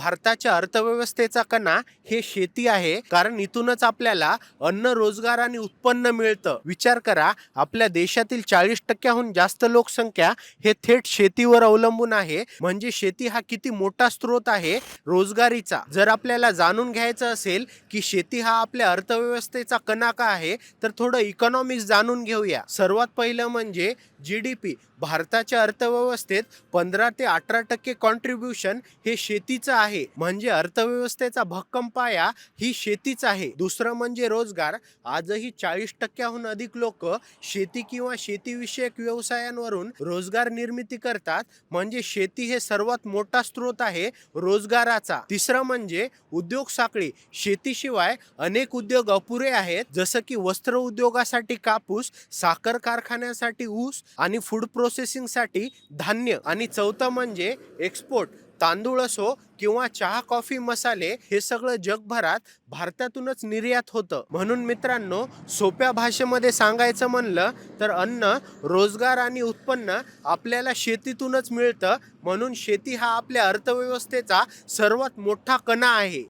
भारताच्या अर्थव्यवस्थेचा कणा हे शेती आहे. कारण इथूनच आपल्याला अन्न रोजगार आणि उत्पन्न मिळतं. विचार करा आपल्या देशातील चाळीस टक्क्याहून जास्त लोकसंख्या हे थेट शेतीवर अवलंबून आहे. म्हणजे शेती हा किती मोठा स्रोत आहे रोजगारीचा. जर आपल्याला जाणून घ्यायचं असेल की शेती हा आपल्या अर्थव्यवस्थेचा कणा का आहे तर थोडं इकॉनॉमिक्स जाणून घेऊया. सर्वात पहिलं म्हणजे जी डी पी भारताच्या अर्थव्यवस्थेत पंधरा ते अठरा टक्के कॉन्ट्रीब्युशन हे शेतीचं आहे. म्हणजे अर्थव्यवस्थेचा भक्कम पाया ही शेतीच आहे. दुसरं म्हणजे रोजगार. आजही चाळीस टक्क्याहून अधिक लोक शेती किंवा शेतीविषयक व्यवसायांवरून रोजगार निर्मिती करतात. म्हणजे शेती हे सर्वात मोठा स्रोत आहे रोजगाराचा. तिसरं म्हणजे उद्योग साखळी. शेतीशिवाय अनेक उद्योग अपुरे आहेत. जसं की वस्त्र उद्योगासाठी कापूस साखर कारखान्यासाठी ऊस आणि फूड प्रोसेसिंगसाठी धान्य. आणि चौथं म्हणजे एक्सपोर्ट तांदूळ असो किंवा चहा कॉफी मसाले हे सगळं जगभरात भारतातूनच निर्यात होतं. म्हणून मित्रांनो सोप्या भाषेमध्ये सांगायचं म्हणलं तर अन्न रोजगार आणि उत्पन्न आपल्याला शेतीतूनच मिळतं. म्हणून शेती हा आपल्या अर्थव्यवस्थेचा सर्वात मोठा कणा आहे.